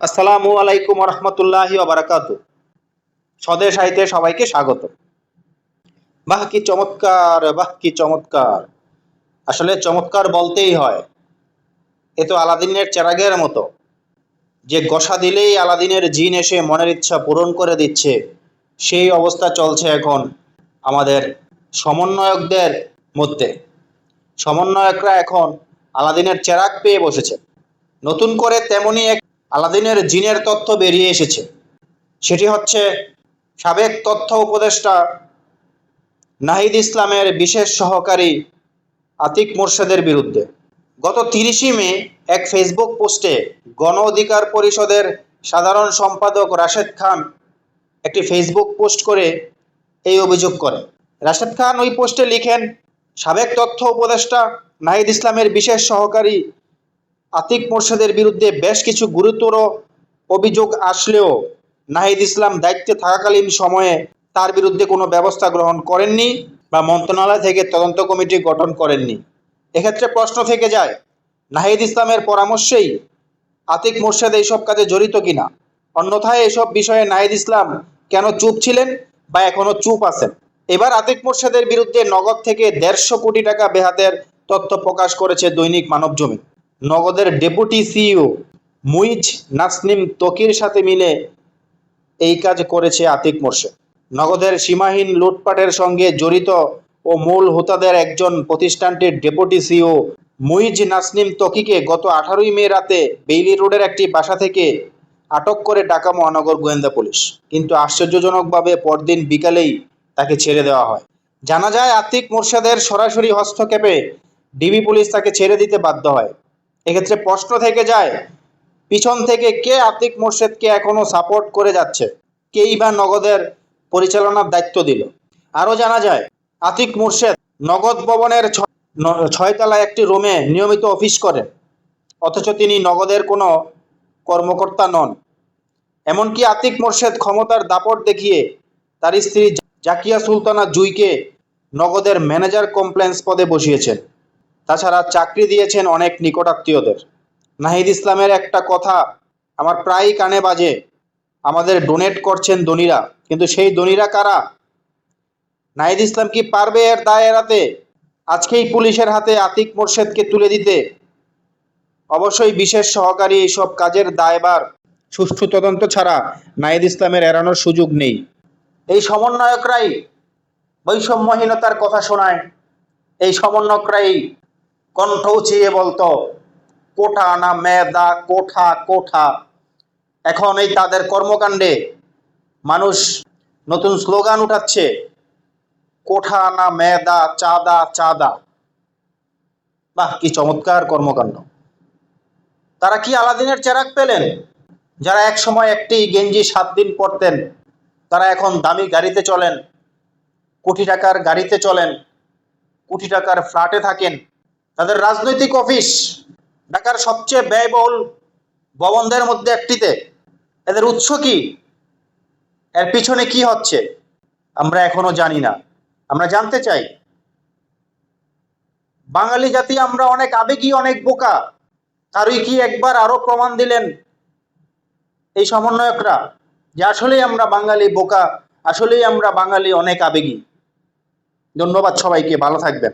আসসালামু আলাইকুম রহমতুল্লাহি বারাকাত স্বদেশ আইতে সবাইকে স্বাগত। বাহ, কি চমৎকার, বাহ, কি চমৎকার। আসলে চমৎকার বলতেই হয়, এ তো আলাদিনের চেরাগের মতো। যে গসা দিলেই আলাদিনের জিন এসে মনের ইচ্ছা পূরণ করে দিচ্ছে, সেই অবস্থা চলছে এখন আমাদের সমন্বয়কদের মধ্যে। সমন্বয়করা এখন আলাদিনের চেরাগ পেয়ে বসেছে। নতুন করে তেমনই এক আলাদিনের জিনের তথ্য বেরিয়ে এসেছে। সেটি হচ্ছে, সাবেক তথ্য উপদেষ্টা নাহিদ ইসলামের বিশেষ সহকারী আতিক মোর্শেদের বিরুদ্ধে। গত তিরিশে মে এক ফেসবুক পোস্টে গণ অধিকার পরিষদের সাধারণ সম্পাদক রাশেদ খান একটি ফেসবুক পোস্ট করে এই অভিযোগ করেন। রাশেদ খান ওই পোস্টে লিখেন, সাবেক তথ্য উপদেষ্টা নাহিদ ইসলামের বিশেষ সহকারী আতিক মোর্শেদের বিরুদ্ধে বেশ কিছু গুরুতর অভিযোগ আসলেও নাহিদ ইসলাম দায়িত্বে থাকাকালীন সময়ে তার বিরুদ্ধে কোনো ব্যবস্থা গ্রহণ করেননি বা মন্ত্রণালয় থেকে তদন্ত কমিটি গঠন করেননি। এক্ষেত্রে প্রশ্ন থেকে যায়, নাহিদ ইসলামের পরামর্শেই আতিক মোর্শেদ এইসব কাজে জড়িত কিনা? অন্যথায় এসব বিষয়ে নাহিদ ইসলাম কেন চুপ ছিলেন বা এখনও চুপ আছেন? এবার আতিক মোর্শেদের বিরুদ্ধে নগদ থেকে দেড়শো কোটি টাকা বেহাতের তথ্য প্রকাশ করেছে দৈনিক মানবজমিন। নগদের ডেপুটি সিইও মুইজ নাসনিম তকির সাথে মিলে এই কাজ করেছে আতিক মোর্শেদ। নগদের সীমাহীন লুটপাটের সঙ্গে জড়িত ও মূল হোতাদের একজন প্রতিষ্ঠানটির ডেপুটি সিইও মুইজ নাসনিম তকিকে গত আঠারোই মে রাতে বেইলি রোডের একটি বাসা থেকে আটক করে ঢাকা মহানগর গোয়েন্দা পুলিশ। কিন্তু আশ্চর্যজনকভাবে পরদিন বিকালেই তাকে ছেড়ে দেওয়া হয়। জানা যায়, আতিক মোর্শেদের সরাসরি হস্তক্ষেপে ডিবি পুলিশ তাকে ছেড়ে দিতে বাধ্য হয়। এক্ষেত্রে প্রশ্ন থেকে যায়, পিছন থেকে কে আতিক মোর্শেদকে এখনও সাপোর্ট করে যাচ্ছে? কেই বা নগদের পরিচালনার দায়িত্ব দিল? আরও জানা যায়, আতিক মোর্শেদ নগদ ভবনের ছ- ন- ছয়তলায় একটি রুমে নিয়মিত অফিস করেন, অথচ তিনি নগদের কোনো কর্মকর্তা নন। এমনকি আতিক মোর্শেদ ক্ষমতার দাপট দেখিয়ে তার স্ত্রী জাকিয়া সুলতানা জুইকে নগদের ম্যানেজার কমপ্লেন্স পদে বসিয়েছেন। তাছাড়া চাকরি দিয়েছেন অনেক নিকটাত্মীয়দের। নাহিদ ইসলামের একটা কথা, আমার প্রায়ই কানে বাজে, আমাদের ডোনেট করছেন ধনীরা, কিন্তু সেই ধনীরা কারা? নাহিদ ইসলাম কি পারবে এর দায় এড়াতে? আজকেই পুলিশের হাতে আতিক মোর্শেদকে তুলে দিতে। অবশ্যই বিশেষ সহকারী এইসব কাজের দায়বার সুষ্ঠু তদন্ত ছাড়া নাহিদ ইসলামের এড়ানোর সুযোগ নেই। এই সমন্বয়করাই বৈষম্যহীনতার কথা শোনায়। এই সমন্বয়করাই কণ্ঠ উঁচিয়ে বলতো, কোঠা না মেদা, কোঠা কোঠা। এখন এই তাদের কর্মকাণ্ডে মানুষ নতুন স্লোগান উঠাচ্ছে, কোঠা না মেদা, চাঁদা চাঁদা। বাহ, কি চমৎকার কর্মকাণ্ড। তারা কি আলাদিনের চেরাক পেলেন? যারা এক সময় একটি গেঞ্জি সাত দিন পরতেন, তারা এখন দামি গাড়িতে চলেন, কোটি টাকার গাড়িতে চলেন, কোটি টাকার ফ্ল্যাটে থাকেন। তাদের রাজনৈতিক অফিস ঢাকার সবচেয়ে ব্যয়বহুল ভবনদের মধ্যে একটিতে। এদের উৎস কি? এর পিছনে কি হচ্ছে? আমরা এখনও জানি না। আমরা জানতে চাই। বাঙালি জাতি আমরা অনেক আবেগী, অনেক বোকা। কারুই কি একবার আরও প্রমাণ দিলেন এই সমন্বয়করা? যে আসলেই আমরা বাঙালি বোকা, আসলেই আমরা বাঙালি অনেক আবেগী। ধন্যবাদ সবাইকে, ভালো থাকবেন।